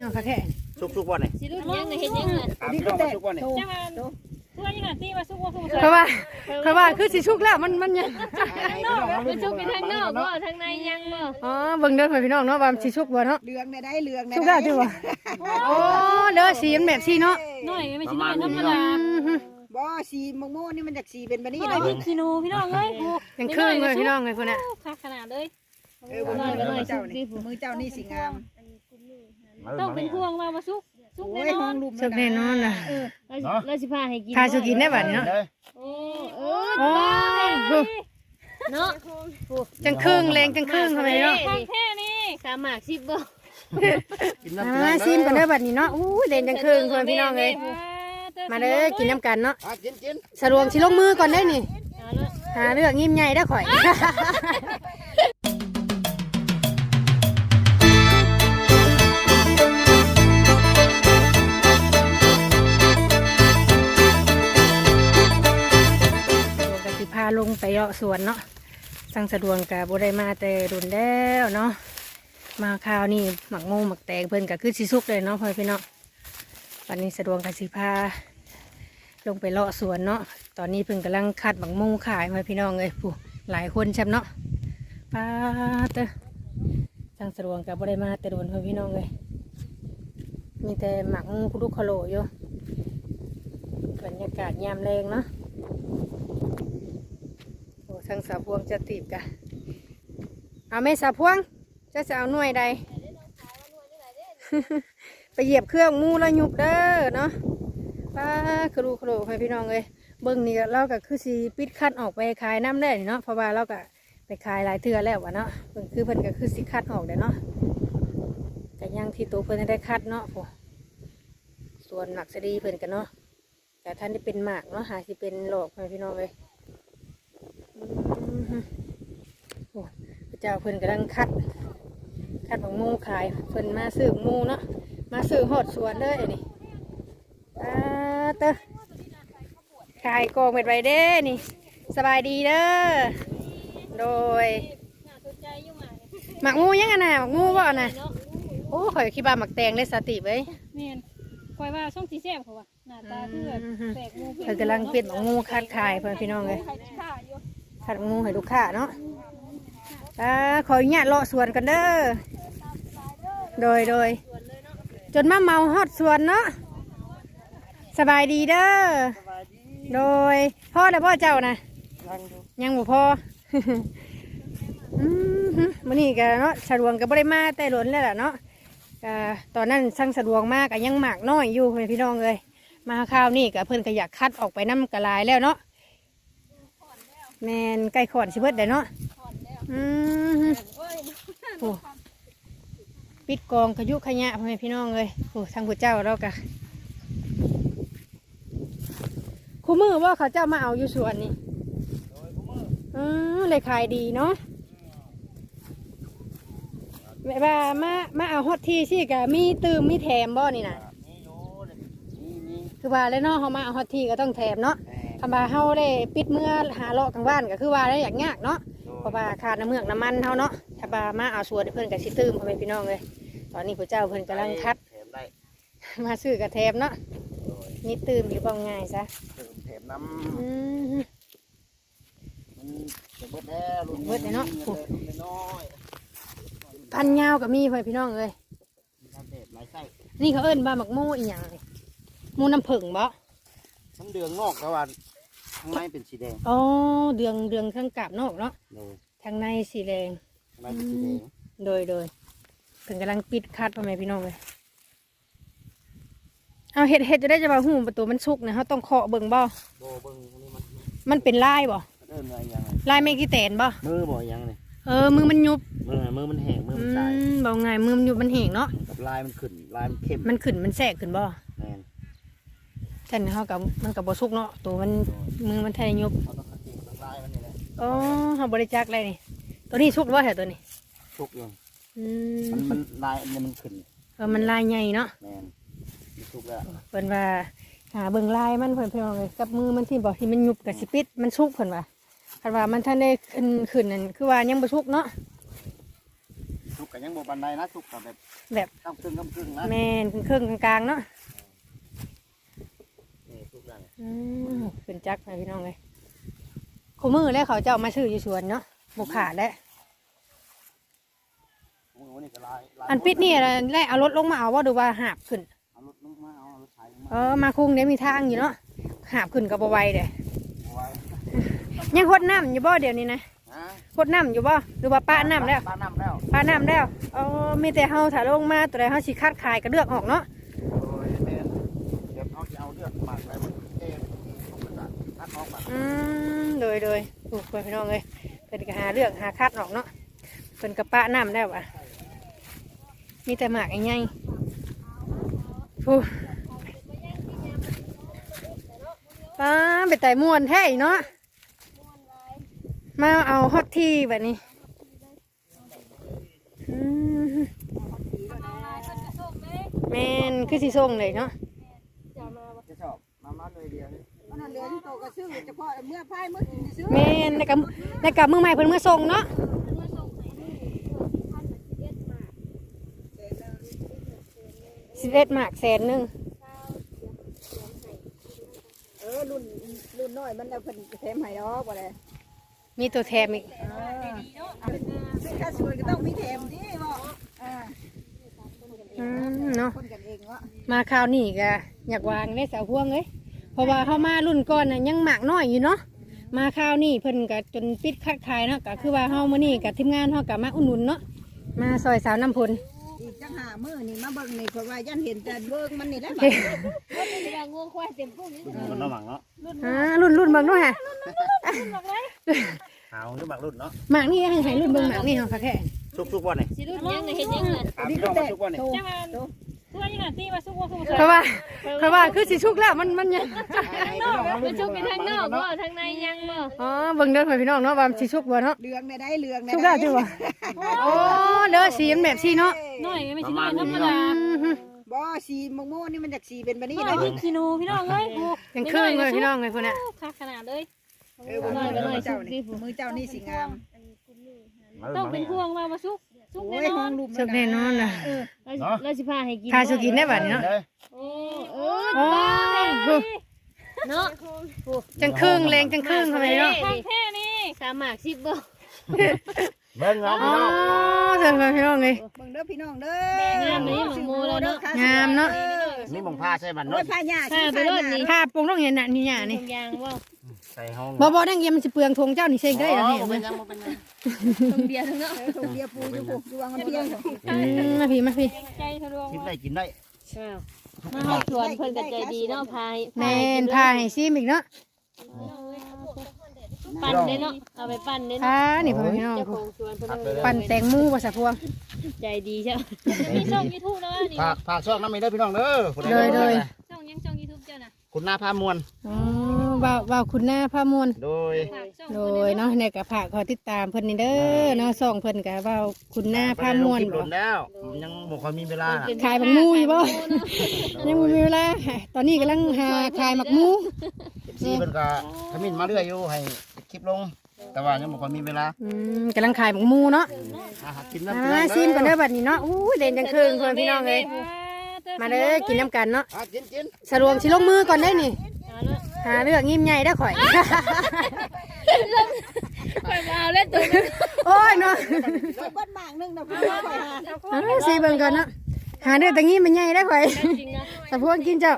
เอาค่ะแค่สุกสุกบ่นี่สิรู้ยังไงเห็นยังไงถามพี่น้องว่าสุกบ่นี่จังหวะเพื่อนยังไงตีมาสู้ว่าสู้เพราะว่าเพราะว่าคือสิชุกแล้วมันมันยังมันชุกไปทางนอกบ่ทางในยังบ่อ๋อเบิ่งเด้อพ่อพี่น้องเนาะว่ามันสิชุกบ่เนาะเหลืองได้ได้เหลืองได้ชุกแล้วจิวะโอ้เด้อสีมันแบบสีเนาะน้อยไม่ใช่น้อยธรรมดาอือฮึบ่สีมะม่วงนี่มันจากสีเป็นแบบนี้น้อนะยพี่ขี้นูพี่น้องเอ้ยยังครึ่งเลยพี่น้องเลยพุ่นน่ะคักขนาดเลยเออมือเจ้านี่มือเจ้านี่สีงาม ต้องเป็นพวงมามาซุกซุกโอ้แน่ยนห้ออนงลุมชุกแน่นอนน่ะเราสิพาให้กินทาสุกินได้บัดนี้เนาะโอ้เอโอ้อเนาะจังครึ่งแรงจังครึ่งเข้าไปเนาะข้างแค่นี้สามหมากสิบบ่กินน้ำมาซิมกันเด้อบัดนี้เนาะอู้ยแรงจังครึ่งพ่อพี่น้องเลยมาเด้อกินน้ำกันเนาะอะกินกินสะดวกสิลงมือก่อนได้นี่หาเรื่องยิ้มใหญ่ได้อข่อยาลงไปเลาะสวนเนาะสั่งสะดวกกับบได้มาแต่รุนแล้วเนาะมาคราวนี้หมักโมหมักแตงเพิ่นก็คือสิสุกเลยเนาะพ่อพี่เนาะวันนี้สะดวกกสิพาลงไปเลาะสวนเนาะตอนนี้เพิ่งกำลังคัดหมักโมขายมาพี่น้องเลยผู้หลายคนใช่ำเนาะป้าเตอสั่งสะดวกกับบได้มาแต่รุนพ่อพี่น้องเลยมีแต่หมักโมคุดุคโลอยู่บรรยากาศยามแรงเนาะ อ้ทางสาพวงจะตีบกะเอาไม่สาพวงจะจะเอาหน่วยใด ไปเหยียบเครื่องมูแล้วยุบเด้อเนาะป้าครูครูให้พี่น้องเลยเบิ้งนี่เราก็คือสีปิดคัดออกไปขายน้ำได้เนาะเพราะว่าเราก็ไปขายหลายเทือแล้ววะเนาะเบิ่งคือเพิ่นก็คือสิคัดออกได้เนาะแต่ยังที่ตัวเพิ่นได้คัดเนาะโอ้ส่วนหมักสดีเพิ่นกันเนาะแต่ท่านที่เป็นหมากเนาะหาสิเป็นหลอกให้พี่น้องเลย โอ้พระเจ้าเพิ่นกำลังคัด คัดของมูขายเพิ่นมาซื้อหมูเนาะมาซื้อหอดสวนเด้อไอ้นี่ตาเตอขายกองเม็ดไว้เด้นี่ สบายดีเด้อโดยน่าสนใจอยู่มาหมักงูยังไงน่ะหมักงูบ่น่ะโอ้ข่อยคิดว่าหมักแตงได้สติเว้ยแม่นคอยว่าช่องสีแซ่บเขาว่าหน้าตาเพื่อนแปลกงูเพิ่นกำลังปิดหมักงูคัดขายเพื่อนพี่น้องเลย ใครฆ่าอยู่คัดหมักงูให้ลูกค้าเนาะอ่าขออนุญาตเลาะสวนกันเด้อโดยโดยจนมาเมาฮอดสวนเนาะสบายดีเด้อโดย พ่อและพ่อเจ้านะยังบ่พออืมฮึมื้อนี้ก็เนาะสะดวกก็บ่ได้มาแต่หล้นแล้วล่ะเนาะก็ตอนนั้นสั่งสะดวกมากก็ยังหมากน้อยอยู่เพื่อนพี่น้องเลยมาคราวนี้ก็เพิ่นก็อยากคัดออกไปน้ำกระลายแล้วเนาะ แมนใกล้ขอนสิเบิดได้เนาะอืมฮึโอ้ปิดกองขยุขยะพ่อแม่พี่น้องเลยโอ้ทางผู้เจ้าเรากะคู่มือว่าเขาเจ้ามาเอาอยู่สวนนี่อือเลยขายดีเนาะแม่ว่ามามาเอาฮอตที่สิกะมีตืมมีแถมบ่นี่นะนี่อยู่นี่นี่คือว่าแล้วเนาะเขามาเอาฮอตที่ก็ต้องแถมเนาะ คำว่าเฮาได้ปิดเมื่อหาเลาะกลางบ้านก็คือว่าได้อย่างยากเนาะเพราะว่าขาดน้ำเมือกน้ำมันเท่าเนาะถ้าบามาเอาส่วนเพื่อนกับชิตื้มพ่อแม่พี่น้องเลยตอนนี้พระเจ้าเพื่อนกำลังคัด แถมได้มาซื้อกระแทมเนาะโดยนี่ตื้มอยู่บ้างง่ายซะเติมแถมน้อืมำมันจะเบิดแล้วรุ่นเบิดเลยเนาะ รุ่นน้อยพันยาวกับมีพ่อแม่พี่น้องเลยมีน้ำเด็ดหลายไส้นี่เขาเอิ้นบาหมักโม่อีหยังนี่หมูน้ำผึ้งบ่ทั้งเดืองงอกแล้ววัน ข้างในเป็นสีแดงอ๋อเดืองเดืองข้างกาบนอกเนาะโดยทางในสีแดง ข้างในเป็นสีแดงโดยโดยเพิ่นกำลังปิดคัดพ่อแม่พี่น้องเลยเอาเห็ดเห็ดจะได้จะมาหูประตูมันสุกนะเขาต้องเคาะเบิ่งบ่โบเบิ้งอันนี้มันมันเป็นลายบ่เดินอะไรยังไงลายไม่กี่แตนบ่มือบ่ยังเลยเออมือมันยุบมือมือมันแห้งมืออืมันตายมบอกไงมือมันยุบมันแห้งเนาะกับลายมันขึ้นลายมันเข้มมันขึ้นมันแทรกขึ้นบ่ แม่นแต่นเขากับมันกับบ่สุกเนาะตัวมันมือมันแทงยุบเขาต้องขัดจีกับลายมันนี่แหละอ๋อเขาบริจาคอะไรนี่ ตัวนี้สุกว่าแถวตัวนี้ทุกอย่างอืมันมมันลายอันนี้มันขึ้นเออมันลายใหญ่เนาะแม่นมันทุกแล้วเพิ่นว่าหาเบิ่งลายมันเพิ่นเพิ่นว่าเลยกับมือมันที่บอกที่มันยุบกับสิปิดมันสุกเพิ่นว่าคันว่ามันท่านได้ขึ้นขึ้นนั่นคือว่ายังบ่สุกเนาะทุกกันยังบ่ปานใดนะสุกกับแบบแบบต้องครึ่งต้องครึ่งนะแม่นครึ่งๆกลางๆเนาะนี่สุกแล้วนี่ อืมขึ้นจักนะพี่น้องเลยขมือแล้วเขาเจ้ามาซื้ออยู่สวนเนาะบุขาดแล้วโอ้โหนี่ก็ลายลายอันปิดนี่อะไรแล้วเอารถลงมาเอาว่าดูว่าหาบขึ้น เอารถลงมาเอารถไถลงเอมาอมาคุ้งเดี๋ยวมีทางอยู่เนาะหาบขึ้นกับบไหวเด้เอาไว้ยังหดน้ำอยู่บ่เดี๋ยวนี้นะฮะหดน้ำอยู่บ่หรือว่าป้าน้ำแล้วป้าน้ำแล้วป้าน้ำแล้วเออมีแต่เฮาถ่ายลงมาตัวใดเฮาสิคัดขายกระเลือกออกเนาะ โอ้ยแม่นเดี๋ยวเขาจะเอาเลือดหมักไปมันเอ๊ะ มัดออกมาอืมโดยโดยถูกพี่น้องเลยเพิ่นก็หาเลือกหาคัดออกเนาะเพิ่นก็ป้าน้ำแล้วะมีแต่หมากใหญ่ๆฟูป้าไปไต่มวนแท้เนาะมาเอาฮอตที่แบบนี้แมนคือสีส้มเลยเนาะชอบมามาเลยเดียวนี่ มันนะเหลือที่โตก็ซื้อเฉพาะเมื่อพายเมื่อกินซื้อแม่นในกับในกับมือใหม่เพิ่นเมื่อส่งเนาะสิบเอ็ดหมากแสนหนึ่งเออรุ่นรุ่นน้อยมันเอาเพิ่นแถมให้ดอกบ่ได้มีตัวแถมอีกเออซื้อค่าสวยก็ต้องมีแถมดิบ่เอออืมเนาะคนกันเองวะมาคราวนี้ก็อยากวางได้สาวพวงเลยเพ ราะว่าเขามารุ่นก่อนน่ะยังหมากน้อยอยู่เนาะมาคราวนี้เพิ่นก็จนปิดคัดขายเนาะก็คือว่าเฮามื้อนี้กับทีมงานเฮาก็มาอุ่นนุนเนาะมาซอยสาวน้ำพลอีกจังหามื้อนี่มาเบิ่งนี่เพราะว่ายันเห็นแต่เบิ่งมันนี่แหละบัดเวลางูควายเต็มพุ่งนี่มันน้ำหมักเนาะอ่ารุ่นรุ่นเบิ่งด้วยฮะหาวหรือหมักรุ่นเนาะหมากนี่ให้ให้รุ่นเบิ่งหมากนี่เฮาค่ะแท้สุกสุกบ่เนี่ยสิรุ่นยังไงเห็นยังไงถามพี่น้องว่าสุกบ่เนี่ยจังมัน ตัวยังไงตีมาสู้ว่าสู้เพราะว่าเพราะว่าคือสิชุกแล้วมันมันยังมันชุกเป็นทางนอกบ่ทางในยังบ่อ๋อเบิ่งเด้อพี่น้องเนาะว่ามันสิชุกบ่เนาะเหลืองได้ได้เหลืองได้ชุกแล้วจ้ะวะโอ้เด้อสีมันแบบสีเนาะน้อยไม่ใช่น้อยธรรมดาบ่สีมะม่วงนี่มันจากสีเป็นแบบนี้น้อยนะพี่ขี้นูพี่น้องเอ้ยยังครึ่งเลยพี่น้องเลยพุ่นน่ะคักขนาดเลยเออมือเจ้านี่มือเจ้านี่สีงามต้องเป็นพวงว่ามาซุก ซุกโอ้แน่ยนห้ออนงลุมชุกแน่นอนน่ะเราสิพาให้กินพาสุกินได้บัดนี้เนาะ โอ้เอโอ้โหเนาะจังครึ่งแรงจังครึ่งทำไมเนาะทางแท้นี่สามหมากสิบบ่เบิ่งเอาอ๋พี่อน้องเด้อพี่น้องเลยเบิ่งเด้อพี่น้องเด้องามนี้หมองโมแล้วเนาะงามเนาะนี่มองผ้าใช่บันโอ้เนาะยผ้าหญ้าผ้าไปรถนี่ผ้าปงต้องเห็นน่ะนี่หยานี่ทงยางว่าใส่ห้องบ่บ่ดังเยี่ยมมันสิเปลืองทงเจ้านี่เซ็งได้แล้วอ๋นี่อบ่เป็นยังบ่เป็นยังทงเบียร์ทั้งเนาะเออถุงเบียร์ปูอยู่ปูดวงมันเพียงอืมมาพี่มาพี่ใจทะลวงกินได้กินได้มาให้สวนเพิ่นก็ใจดีเนาะพายแม่นพาให้ซิมอีกเนาะปั่นเด้เนาะเอาไปปั่นเด้อ่าเนาะนี่พ่อพี่น้องเจ้าของสวนเพิ่นปั่นแตงหมูบ่สะพวงใจดีใช่มีช่อง YouTube นะนี่ฝากฝากช่องน้ำมีเด้อพี่น้องเด้อผู้ใเลยเลยช่องยังช่อง YouTube เจ้าน่ะ คุณหน้าพามวลอ๋อว่าวว่าวคุณหน้าพามวลโดยฝากช่องโดยเนาะเนี่ยก็ฝากขอติดตามเพิ่นนี่เด้อเนาะส่องเพิ่นก็ว่าวคุณหน้าพามวลบ่ได้งคลิปบ่โดนแล้วยังบ่ค่อยมีเวลาน่ะขายบักหมูอยู่บ่ ยังบ่มีเวลาตอนนี้กำลังหาขายหมักหมู ซีเพิ่นก็ทมินมาเรื่อยอยู่ให้คลิปลง แต่ว่ายังบ่ค่อยมีเวลาอืมกำลังขายหมักหมูเนาะอาหารกินมาน้ำมาซิมกันเด้อบัดนี้เนาะอู้ยเด่นจังคืนเพิ่นพี่น้องเอ้ย มาเด้อกินน้ำกันเนาะอะกินกินสรวงสิลงมือก่อนได้นี่ หาเรื่องยิ้มใหญ่ได้อข่อยไปเอาเล่นตัวโอ้ยเนาะเบิ้ลหมากนึงนะพี่น้องเอาสิเบิ่งก่อนเนาะหาเรื่องแต่ยิ้มมันใหญ่ได้อข่อยจริงนะสะพวงกินเจ้า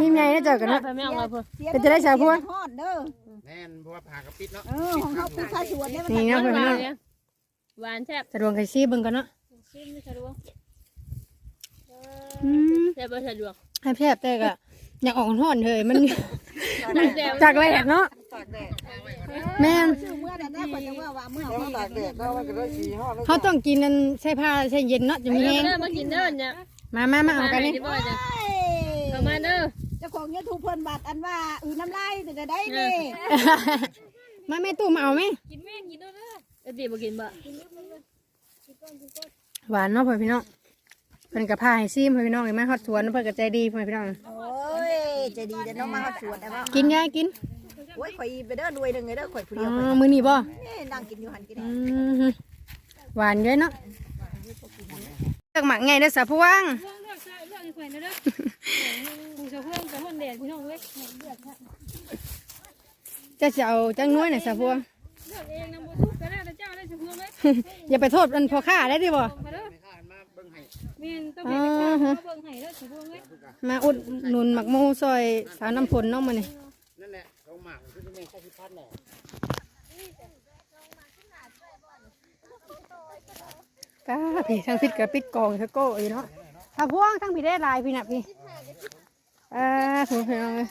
ยิ้มใหญ่ได้อเจ้ากันเนาะ ไปไม่เอามาเพิ่นเป็นจะได้สาวพวงฮ้อนเด้อแม่นเพราะว่าผ่ากระปิดเนาะเออของเฮาเป็นข้าสวนเนี่ยมันนี่เนาะเพิ่นพี่น้องหวานแซ่บสะดวกไข่ซีเบิ่งก่อนเนาะชิมไม่สะดวก อืมแซ่บบ่สะดวกให้แซ่บแต่ก็อยากออกห้อนเลยมันจากแรกเนาะแม่นชื่อเมื่อนั้นนะข่อยจะว่าว่าเมื่อเฮาตากแดดเนาะมันก็ได้สีฮ้อนเขาต้องกินนั่นใส่ผ้าใส่เย็นเนาะจะมีแห้งเด้อมากินเด้อเนี่ยมามามาเอากันนี่บ่จ้ะเอามาเด้อเจ้าของ YouTube เพิ่นบัดอันว่าอือน้ำลายจะได้นี่มาแม่ตู้มาเอาไหมกินแม่กินเด้อเด้อเออติบ่กินบ่หวานเนาะพ่อพี่น้อง เพิ่นกับผ้าให้ซีมพ่อพี่น้องเลยมาฮอดสวนเพิ่นก็ใจดีพ่อพี่น้อง โอ้ยใจะดีแต่น้องมาเฮาสวนได้บ่กินยายกินโอ้ยข่อยไปเด้อรวยหนึงเลยเด้อข่อยผู้อ๋เดียวอข่อยมื้อนี้บ่นี่นั่งกินอยู่หันกินอืมหวานเยอะเนาะเลือกหมักไงเด้อสาวพวง เรื่องเลือกใช่เลือกอีกคนนะเด้อผู้ชาวเพื่อนกับคนแดดพี่น้องเว้ยเลือกจะจะเอาจังน้อยน่ะสาวพวง เลือกเองนะบ่ทุกข์ก็ได้แต่เจ้าได้ชาวเพื่อนเว้ยอย่าไปโทษมันพอค่าได้ดิบ่ มาเด้อ แม่นต้องไปข้าวเบิ่งให้เด้อชาวเพื่อนเว้ยมาอุดหนุนหมักโมซอยสาวน้ำฝนเน้องมานี่นั่นแหละเขาหมักคือแม่งแค่สิพันแหละก้าพี่ทั้งพิษกับปิดกองทะโก้อีเนาะสาวพวงทั้งพี่ได้ลายพี่น่ะพี่อ่าถูกพี่น้องเลย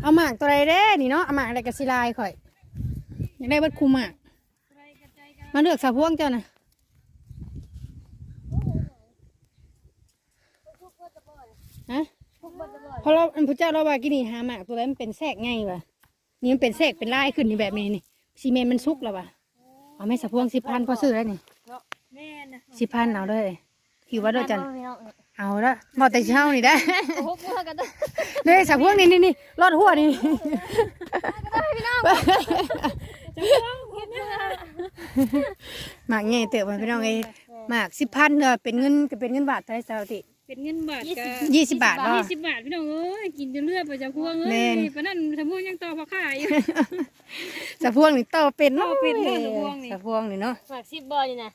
เอาหมากตัวใดเด้นี่เนาะเอาหมากอะไรกับสิลายข่อยอยากได้เบัดคูหมาก มาเลือกสาวพวงเจ้าน่ะฮะเพราะเราอันพระเจ้าเราว่ากินนี่หาหมากตัวนั้นมันเป็นแทรกไงวะนี่มันเป็นแทรกเป็นลายขึ้นนี่แบบนี้นี่ซีเมนต์มันสุกแล้ววะเอาไหม่สาวพวงสิบพันพอซื้อแล้วนี่แม่นะสิบพันเอาเลยหิวว่าด้วยจันเอาละบอกแต่เช้านี่ได้โอ้โหกันเด้อเลยสาวพวงนี่นี่นี่รอดหัวนี่ ชาวเพื่อนเฮ็ดยังไง หมากไงเติบมาพี่น้องเอ้ยหมากสิบพันเด้อเป็นเงินก็เป็นเงินบาทเท่าไหรสาวติเป็นเงินบาทก็ยี่สิบบาทบ่ยี่สิบบาทพี่น้องเอ้ยกินจนเลือดไปจากพวงเอ้แม่ยน ปะนั่นชาวเพื่อนยังต่อพอขายอยู่ สะพวงนี่โตเป็นโตเป็นเลยสะพวงนี่ สะพวงนี่เนาะหมากสิบบอนี่นะ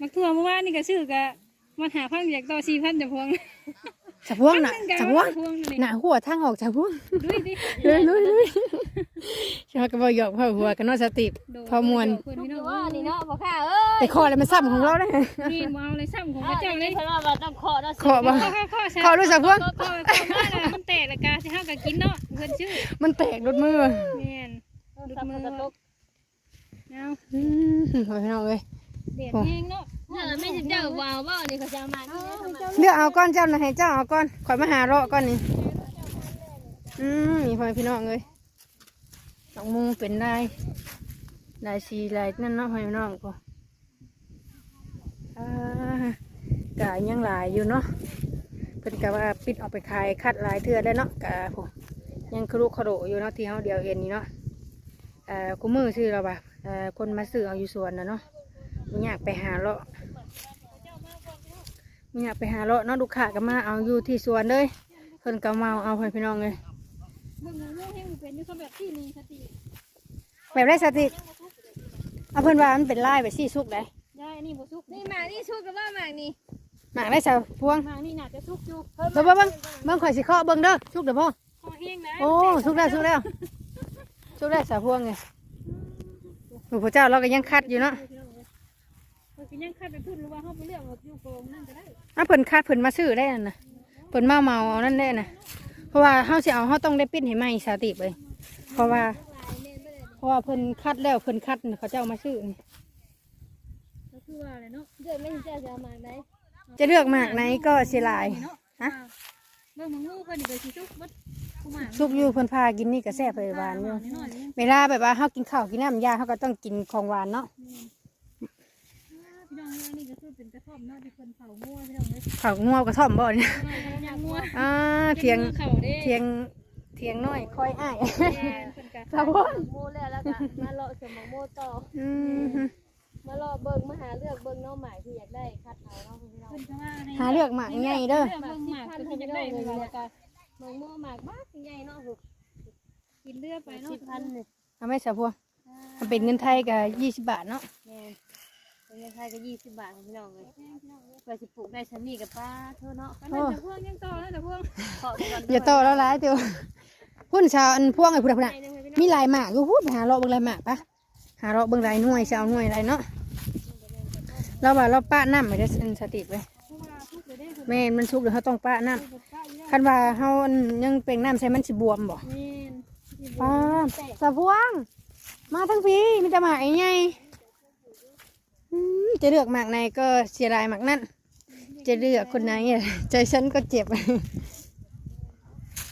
มักทั่วเมื่อวานนี่ก็ซื้อกะมันหาพันอยากต่อสี่พันจากพวง สะพวงน่ะสะพวงพวงนี่หน้าหัวทางออกสะพวงดูดิเลยเลยเลยชาวกระบอกหยอกพ่อหัวกันเนาะสติพอมวนเพิ่นพี่น้องว่านี่เนาะพ่อข้าเอ้ยแต่คออะไรมันซ้ำของเราได้นี่มาเอาเลยซ้ำของพอ้าระวเจ้าเลนี่ยเพิ่นว่าว่าต้องเคาะเนาะขอบ่ข้อข้อใช่ขอด้วยสะพวงข้อข้อข้อมาน่ะมันแตกละกาสิห้าก็กินเนาะเพิ่นชื่อมันแตกรถมือแม่นดูมือกระตกเอาอืมเอาพี่น้องเลยเด็ดแห้งเนาะเนี่ยไม่สิเจ้าวาวบ่นี่เขาจะเอามานี่นะเลือกเอาก้อนเจ้าหน่อยให้เจ้าเอาก้อนข่อยมาหาเราะก้อนนี้อืมนี่พ่อพี่น้องเลยดอกมุงเป็นลายลายสีลายนั่นเนาะพ่อพี่น้องก็อ่ากะยังหลายอยู่เนาะเพิ่นก็ว่าปิดออกไปขายคัดหลายเทื่อแล้เนาะกะผมยังครุขรุอยู่เนาะที่เฮาเดียวเห็นนี่เนาะเอ่อกูมือซื้อเราบ่ะเอ่อคนมาซื้อเอาอยู่สวนนะเนาะ อยากไปหาเลาะไม่อยากไปหาเลาะเนาะลูกค้าก็มาเอาอยู่ที่สวนเลยเพิ่นก็มาเอาเพิ่นพี่น้องเลยเบิ่งงูแห้งเป็นนี่เขาแบบที่มีสติแบบไรสติเอาเพิ่นว่ามันเป็นลายแบบซี่ซุกได้ได้อันนี้บ่สุกนี่หมากนี่ชุกกับว่าหมากนี่หมากได้สาวพวงมานี่น่าจะสุกอยู่เบิ่งเบิ่งเบิ่งเบิ่งข่อยสิเคาะเบิ่งเด้อซุกเด้อพ่อคอแห้งนะโอ้ซุกแล้วซุกแล้วซุกแล้วสาวพวงไงหลวงพ่อเจ้าเราก็ยังคัดอยู่เนาะ มันก็ยังคัดไปพูดหรือว่าเฮาไปเลือกเอาอยู่โกงนั่นก็ได้อะเพิ่นคัดเพิ่นมาซื้อได้นั่นนะเพิ่นมาเมาเอานั่นได้นะเพราะว่าเฮาสิเอาเฮาต้องได้ปิ้นให้ไหมสาติเลยเพราะว่า เพราะว่าเพิ่นคัดแล้วเพิ่นคัดเขาเจ้ามาซื้อนี่ก็คือว่าอะไรเนาะเดี๋ยวไม่สิเจ้าจะเอาหมากไหนจะเลือกหมากไหนก็เสียหลายฮะเบิ่งมังงูเพิ่นนี่ก็สิสุกบิดผู้หมาซุปอยู่เพิ่นพากินนี่ก็แซ่บเลยหวานอยู่น้อยๆนี่เวลาแบบว่าเฮากินข้าวกินน้ำยาเฮาก็ต้องกินของหวานเนาะ เอ้ยนี่ก็คือเป็นกระท่อมเนาะที่เพิ่นเผางัวพี่น้องเอ้ยข้าวงัวกระท่อมบ่เนี่ยย่างงัวอ่าเถียงเข่าเด้เถียงเถียงน้อยคอยอ้ายแม่นเพิ่นก็สาวพวงโมแล้วแล้วก็มาเลาะสมองโมต่ออืมมาเลาะเบิ่งมาหาเลือกเบิ่งน้องหมากที่อยากได้คัดเอาเนาะพี่น้องเพิ่นก็ว่าให้หาเลือกหมากใหญ่เด้อเบิ่งหมากเพิ่นก็อยากได้เพิ่นว่าแล้วก็หมองโมหมากมากใหญ่เนาะหุบกินเลือดไปเนาะสิบพันนี่เอาไหม่สาวพวงมันเป็นเงินไทยก็ยี่สิบบาทเนาะ แม่นเป็นเงินไทยก็ยี่สิบบาทพี่น้องเลยเพื่อสิปลูกได้ชั้นนี้กับป้าเท่าเนาะอันนั้นจะพ่วงยังต่อนะแต่พ่วงเคาะไปก่อนอย่าโตแล้วหลายเตียวพุ่นชาวอันพวงไอ้พุ่นน่ะพุ่นน่ะใจหนึ่งเลยพี่น้องมีหลายหมากอยู่พูดไปหาเลาะเบิ่งหลายหมากปะหาเลาะเบิ่งหลายหน่วยจะเอาหน่วยอะไรเนาะเราว่าเราป้าน้ำไม่ได้อันสติไปเพราะว่าทุกเลยได้เพิ่นแม่นมันสุกเดี๋ยวเขาต้องป้าน้เพิ่นป้าอยู่ำคันว่าเฮาอันยังเป็นน้ำใส่มันสิบวมบ่แม่นป้าสะพวง มาทั้งพี่มีแต่หมากไอ้ไงอืม จะเลือกหมากไหนก็เสียดายหมากนั่น จะเลือกคนไหนอะใจฉันก็เจ็บ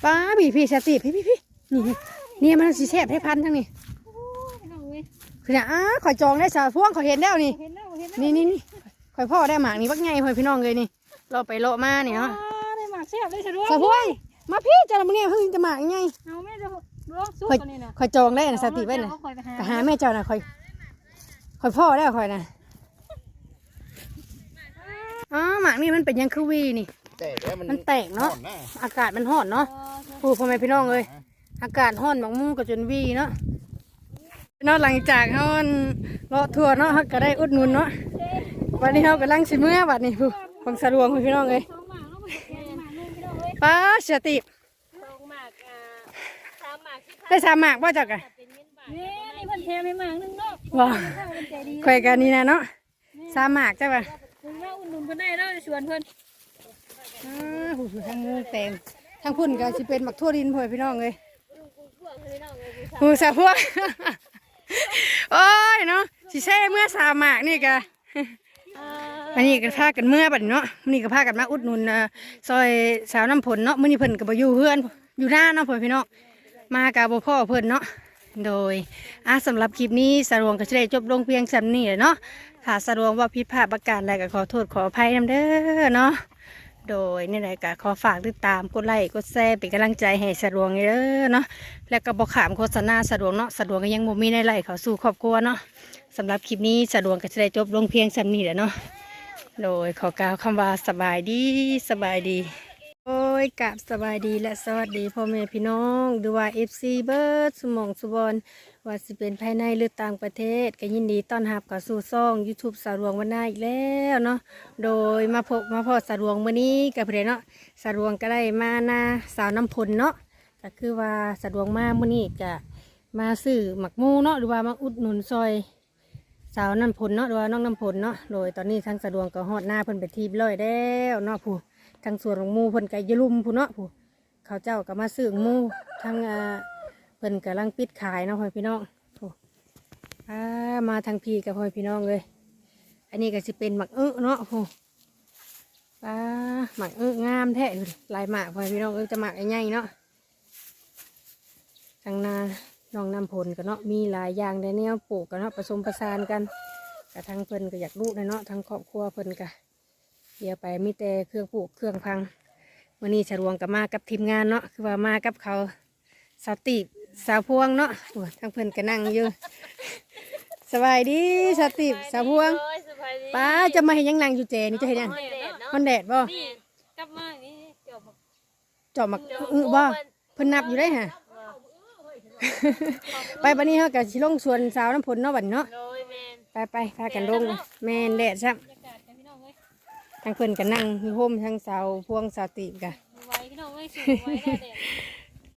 ป้าพี่พี่สติพี่พี่พี่นี่นี่มันสีแซ่บให้พันทั้งนี้พี่น้องเว้ยคือน่ะอ้าข่อยจองได้สาวพวงข่อยเห็นแล้วนี่เห็นแล้วเห็นแล้วนี่นี่นี่ข่อยพ่อได้หมากนี่บักไงพ่อพี่น้องเลยนี่เราไปโลมาเนี่ยอ๋อเนาะได้หมากแซ่บได้สะดวกสาวพวงมาพี่จะมาเนี่ยเพิ่งจะหมากไงเอาแม่จะร้องสุกข่อยตัวนี้น่ะข่อยจองได้นะสติไว้น่ะเอาคอยไปหาไปหาแม่เจ้าน่ะข่อยข่อยพ่อได้วข่อยนะ อ๋อหมากนี่มันเป็นหยังคือวีนี่ แต่แล้วมันมันแตกเนาะ อ่อแอากาศมันร้อนเนาะผู้พ่อแม่พี่น้องเลย อากาศร้อนหมักมูก็จนวีเนาะเนาะหลังจากเฮาเลาะทัวร์เนาะเฮาก็ได้อุดหนุนเนาะวันนี้เฮากำลังสิเมื่อบัดนี้ผู้ของสะดวงพี่น้องเลยสองหมากแล้วมันจะแกงหมากนึงพี่น้องเอ้ยป้าสติสองหมากอ่าสามหมากที่ได้สามหมากบ่จักอะเป็นเงินบาทนี่นี่เพิ่นแถมให้หมากนึงเนาะว้าถ้าเพิ่นใจดีข่อยกันนี่นะเนาะสามหมากจ้ะป่ะ ถึงว่าอุ่นนุนเพิ่นได้แล้วชวนเพิ่นอ่าหูทางงูเต็มทางพุ่นก็สิเป็นหมักทั่วดินพ่อพี่น้องเลยพวกพี่น้องเลยบูชาหูสะพวกโอ้ยเนาะสิแช่เมื่อสามหมากนี่กะอันนี้ก็พากันเมื่อบัดนี้เนาะมื้อนี้ก็พากันมาอุดหนุนเอ่อซอยสาวน้ำผลเนาะมื้อนี้เพิ่นก็บ่อยู่เฮือนอยู่หน้าเนาะพ่อพี่น้องมากะบ่พ่อเพิ่นเนาะโดยอะสำหรับคลิปนี้สะดวงก็สิได้จบลงเพียงส่ำนี้แหละเนาะ ถ้าสะดวงว่าผิดพลาดประการใดก็ขอโทษขออภัยนำเด้อเนาะโดยนี่แหละก็ขอฝากติดตามกดไลค์กดแชร์เป็นกำลังใจให้สะดวงเด้อเนาะแล้วก็บอกขามโฆษณาสะดวงเนาะสะดวงก็ยังบ่มีในไลค์เขาสู่ครอบครัวเนาะสำหรับคลิปนี้สะดวงก็จะได้จบลงเพียงสำนี้แหละเนาะโดยขอกล่าวคำว่าสบายดีสบายดี ยกับสบายดีและสวัสดีพ่อแม่พี่น้องดูว่า FC เบิร์ดสมองสุบอลว่าสิเป็นภายในหรือต่างประเทศ ก็ยินดีต้อนรับเข้าสู่ซ่อง YouTube สะดวงวันหน้าอีกแล้วเนาะโดยมาพบมาพอสะดวงมื้อนี้กับเพื่อนเนาะสะดวงก็ได้มาหน้าสาวน้ำพลเนาะก็คือว่าสะดวงมามื้อนี้ก็มาซื้อหมักมูเนาะหรือว่ามาอุดหนุนซอยสาวน้ำพลเนาะหรือว่าน้องน้ำพลเนาะโดยตอนนี้ทางสะดวงก็ฮอดหน้าเพิ่นไปทีบร้อยแล้วเนาะผู้ ทางสวนของมูเพิ่นก็ยลุมผู้เนาะผู้เขาเจ้าก็มาซื้อมูทางอ่าเพิ่นกำลังปิดขายเนาะพ่อพี่น้องผู้อ่ามาทางพี่กับพ่อพี่น้องเลย อันนี้ก็สิเป็นหมักเอึเนาะโหปลาหมักเอึงามแท้อยู่ลายหมากพ่อพี่น้องเอ้ยจะหมักใหญ่เนาะทางนาน้องน้ำผลกันเนาะมีหลายอย่างในแนวปลูกกันเนาะผสมผสานกันกับทางเพิ่นก็อยากรู้นะเนาะทางครอบครัวเพิ่นก็ เดี๋ยวไปมีแต่เครื่องปลูกเครื่องพังวันนี้ฉรวงกับมากับทีมงานเนาะคือว่ามากับเขาสาวตีบสาวพวงเนาะโอ้ยทางเพิ่นก็นั่งอยู่สบายดีสาวตีบสาวพวงโอ้ยสบายดีป้าจะมาเห็นยังนางอยู่เจนี่จะเห็นยังแดดเนาะมันแดดบ่นี่กลับมานี่เดี๋ยวมาจอบมักอึบ่เพิ่นนับอยู่ได้ฮะไปบัดนี้เฮาก็สิลงสวนสาวน้ำพลเนาะบัดนี้เนาะโดยแมนไปไปพากันลงแม่นแดดซับ ทั้งเพิ่นก็นั่งอยู่โฮมทั้งสาวพวงสาติกะ ไว้พี่น้องเอ้สูงไว้ได้เดด